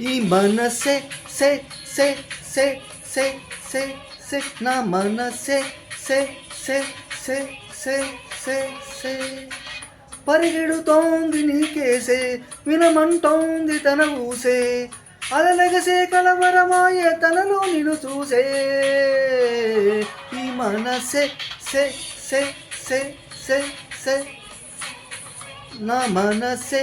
ఈ మనసే సే సే సే సే సే సే నా మనసే సే సే సే సే సే సే పరిగెడుతోంది నీకేసే వినమంటోంది తన ఊసే అలనగసే కలవరమాయ తనలో నిన్ను చూసే ఈ మనసే సే సే సే సే సే నా మనసే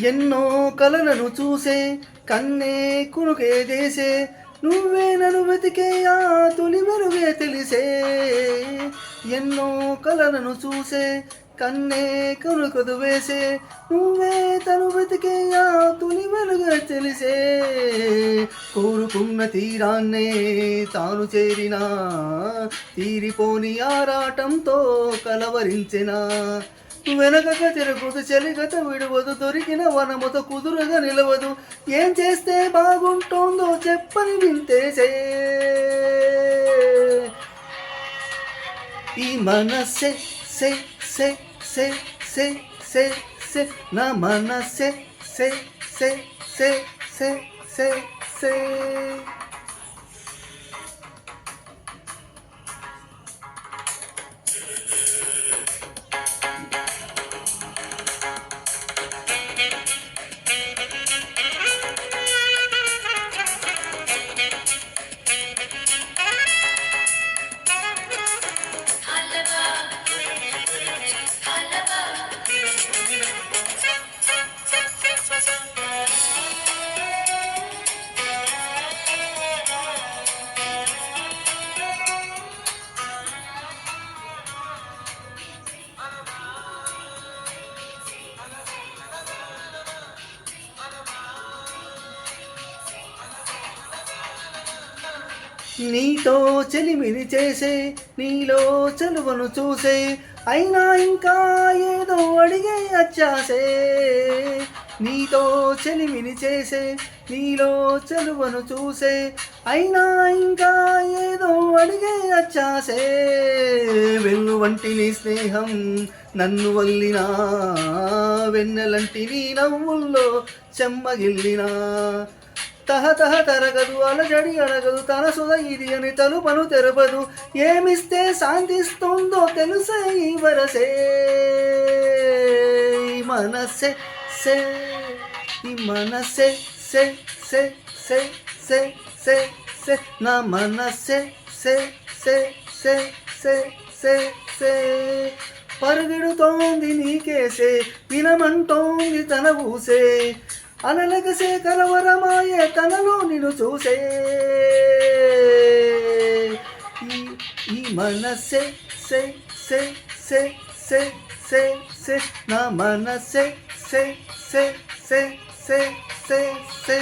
ఎన్నో కలలను చూసే కన్నే కునుకే చేసే నువ్వే నన్ను వెతికే ఆ తొలి వెలుగే తెలిసే. ఎన్నో కలలను చూసే కన్నే కనుకదు వేసే నువ్వే తను వెతికే ఆ తొలి వెలుగే తెలిసే. కోరుకున్న తీరాన్నే తాను చేరినా తీరిపోని ఆరాటంతో కలవరించినా. వెనకగా తిరుగుతూ చెలిగత విడువదు దొరికిన వనముత కుదురుగా నిలవదు. ఏం చేస్తే బాగుంటుందో చెప్పని వింతేసే ఈ మనసే సే సే సే సే సే సే నా మనసే సే సే సే సే సే సే. నీతో చెలిమిని చేసే నీలో చలువను చూసే అయినా ఇంకా ఏదో అడిగే అచ్చాసే. నీతో చెలిమిని చేసే నీలో చలువను చూసే అయినా ఇంకా ఏదో అడిగే అచ్చాసే. వెన్ను వంటి నీ స్నేహం నన్ను వల్లినా వెన్నెలంటి నీ నవ్వుల్లో చెమ్మగిల్లినా. తహ తహ తరగదు అలజడి అడగదు తన సుధ ఇది అని తలుపను తెరపదు. ఏమిస్తే శాంతిస్తుందో తెలుసే ఈ వరసే మనసే సే ఈ మనసే సే సే సే సే సే సే నా మనసే సే సే సే సే సే సే. పరుగెడుతోంది నీకేసే వినమంటోంది తన ఊసే. అలలగసే కలవరమాయే తనలో నిన్ను చూసే. ఈ మనసే సే సే సే సే సే సే నా మనసే సే సే సే సే సే సే.